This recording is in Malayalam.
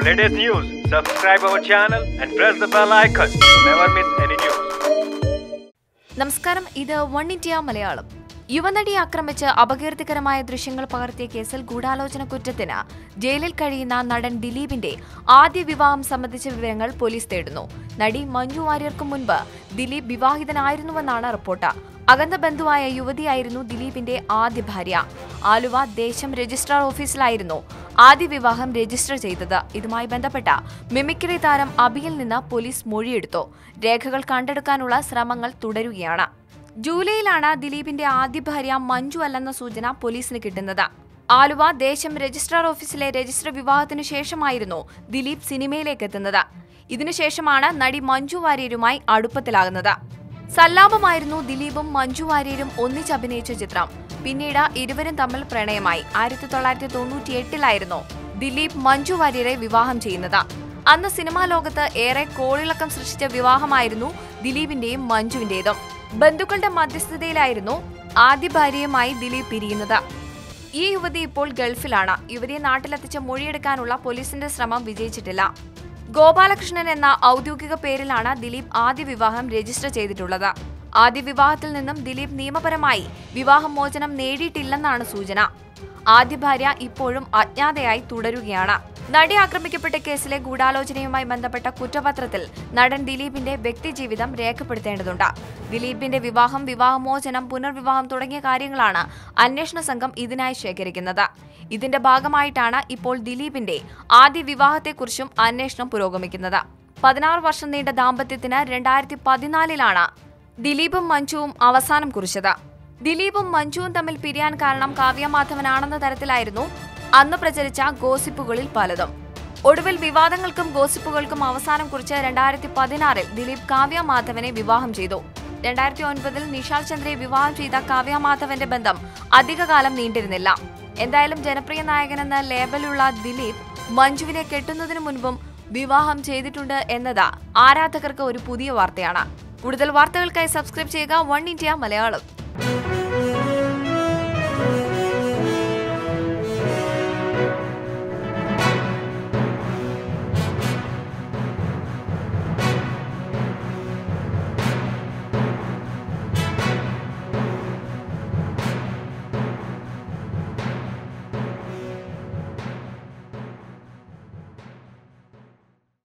For latest news, subscribe our channel and press the bell icon. To never miss any news. നമസ്കാരം. ഇത് വൺ ഇന്ത്യ മലയാളം. യുവനടി ആക്രമിച്ച് അപകീർത്തികരമായ ദൃശ്യങ്ങൾ പകർത്തിയ കേസിൽ ഗൂഢാലോചന കുറ്റത്തിന് ജയിലിൽ കഴിയുന്ന നടൻ ദിലീപിന്റെ ആദ്യ വിവാഹം സംബന്ധിച്ച വിവരങ്ങൾ പോലീസ് തേടുന്നു. നടി മഞ്ജു വാര്യർക്കു മുൻപ് ദിലീപ് വിവാഹിതനായിരുന്നുവെന്നാണ് റിപ്പോർട്ട്. അകന്ന ബന്ധുവായ യുവതിയായിരുന്നു ദിലീപിന്റെ ആദ്യ ഭാര്യ. ആലുവ ദേശം രജിസ്ട്രാർ ഓഫീസിലായിരുന്നു ആദ്യ വിവാഹം രജിസ്റ്റർ ചെയ്തത്. ഇതുമായി ബന്ധപ്പെട്ട മിമിക്രി താരം അബിയിൽ നിന്ന് പോലീസ് മൊഴിയെടുത്തു. രേഖകൾ കണ്ടെടുക്കാനുള്ള ശ്രമങ്ങൾ തുടരുകയാണ്. ജൂലൈയിലാണ് ദിലീപിന്റെ ആദ്യ ഭാര്യ മഞ്ജു അല്ലെന്ന സൂചന പോലീസിന് കിട്ടുന്നത്. ആലുവ ദേശം രജിസ്ട്രാർ ഓഫീസിലെ രജിസ്റ്റർ വിവാഹത്തിനു ശേഷമായിരുന്നു ദിലീപ് സിനിമയിലേക്ക് എത്തുന്നത്. ഇതിനുശേഷമാണ് നടി മഞ്ജു വാര്യരുമായി അടുപ്പത്തിലാകുന്നത്. സല്ലാപമായിരുന്നു ദിലീപും മഞ്ജു വാര്യരും ഒന്നിച്ചഭിനയിച്ച ചിത്രം. പിന്നീട് ഇരുവരും തമ്മിൽ പ്രണയമായി. ആയിരത്തി തൊള്ളായിരത്തി തൊണ്ണൂറ്റി എട്ടിലായിരുന്നു ദിലീപ് മഞ്ജു വാര്യരെ വിവാഹം ചെയ്യുന്നത്. അന്ന് സിനിമാ ലോകത്ത് ഏറെ കോളിളക്കം സൃഷ്ടിച്ച വിവാഹമായിരുന്നു ദിലീപിന്റെയും മഞ്ജുവിന്റേതും. ബന്ധുക്കളുടെ മധ്യസ്ഥതയിലായിരുന്നു ആദ്യ ഭാര്യയുമായി ദിലീപ് പിരിയുന്നത്. ഈ യുവതി ഇപ്പോൾ ഗൾഫിലാണ്. യുവതിയെ നാട്ടിലെത്തിച്ച് മൊഴിയെടുക്കാനുള്ള പോലീസിന്റെ ശ്രമം വിജയിച്ചിട്ടില്ല. ഗോപാലകൃഷ്ണൻ എന്ന ഔദ്യോഗിക പേരിലാണ് ദിലീപ് ആദ്യ വിവാഹം രജിസ്റ്റർ ചെയ്തിട്ടുള്ളത്. ആദ്യ വിവാഹത്തിൽ നിന്നും ദിലീപ് നിയമപരമായി വിവാഹമോചനം നേടിയിട്ടില്ലെന്നാണ് സൂചന. ആദ്യ ഭാര്യ ഇപ്പോഴും അജ്ഞാതയായി തുടരുകയാണ്. നടി ആക്രമിക്കപ്പെട്ട കേസിലെ ഗൂഢാലോചനയുമായി ബന്ധപ്പെട്ട കുറ്റപത്രത്തിൽ നടൻ ദിലീപിന്റെ വ്യക്തിജീവിതം രേഖപ്പെടുത്തേണ്ടതുണ്ട്. ദിലീപിന്റെ വിവാഹം വിവാഹമോചനം പുനർവിവാഹം തുടങ്ങിയ കാര്യങ്ങളാണ് അന്വേഷണ സംഘം ഇതിനായി ശേഖരിക്കുന്നത്. ഇതിന്റെ ഭാഗമായിട്ടാണ് ഇപ്പോൾ ദിലീപിന്റെ ആദ്യ വിവാഹത്തെക്കുറിച്ചും അന്വേഷണം പുരോഗമിക്കുന്നത്. പതിനാറ് വർഷം നീണ്ട ദാമ്പത്യത്തിന് രണ്ടായിരത്തി പതിനാലിലാണ് ദിലീപും മഞ്ജുവും അവസാനം കുറിച്ചത്. ദിലീപും മഞ്ജുവും തമ്മിൽ പിരിയാൻ കാരണം കാവ്യ മാധവനാണെന്ന തരത്തിലായിരുന്നു അന്ന് പ്രചരിച്ച ഗോസിപ്പുകളിൽ പലതും. ഒടുവിൽ വിവാദങ്ങൾക്കും ഗോസിപ്പുകൾക്കും അവസാനം കുറിച്ച് രണ്ടായിരത്തി പതിനാറിൽ ദിലീപ് കാവ്യ മാധവനെ വിവാഹം ചെയ്തു. രണ്ടായിരത്തി ഒൻപതിൽ നിഷാൽ ചന്ദ്രയെ വിവാഹം ചെയ്ത കാവ്യ മാധവന്റെ ബന്ധം അധികകാലം നീണ്ടിരുന്നില്ല. എന്തായാലും ജനപ്രിയ നായകനെന്ന ലേബലുള്ള ദിലീപ് മഞ്ജുവിനെ കെട്ടുന്നതിനു മുൻപും വിവാഹം ചെയ്തിട്ടുണ്ട് എന്നത് ആരാധകർക്ക് ഒരു പുതിയ വാർത്തയാണ്. കൂടുതൽ വാർത്തകൾക്കായി സബ്സ്ക്രൈബ് ചെയ്യുക വൺ ഇന്ത്യ മലയാളം.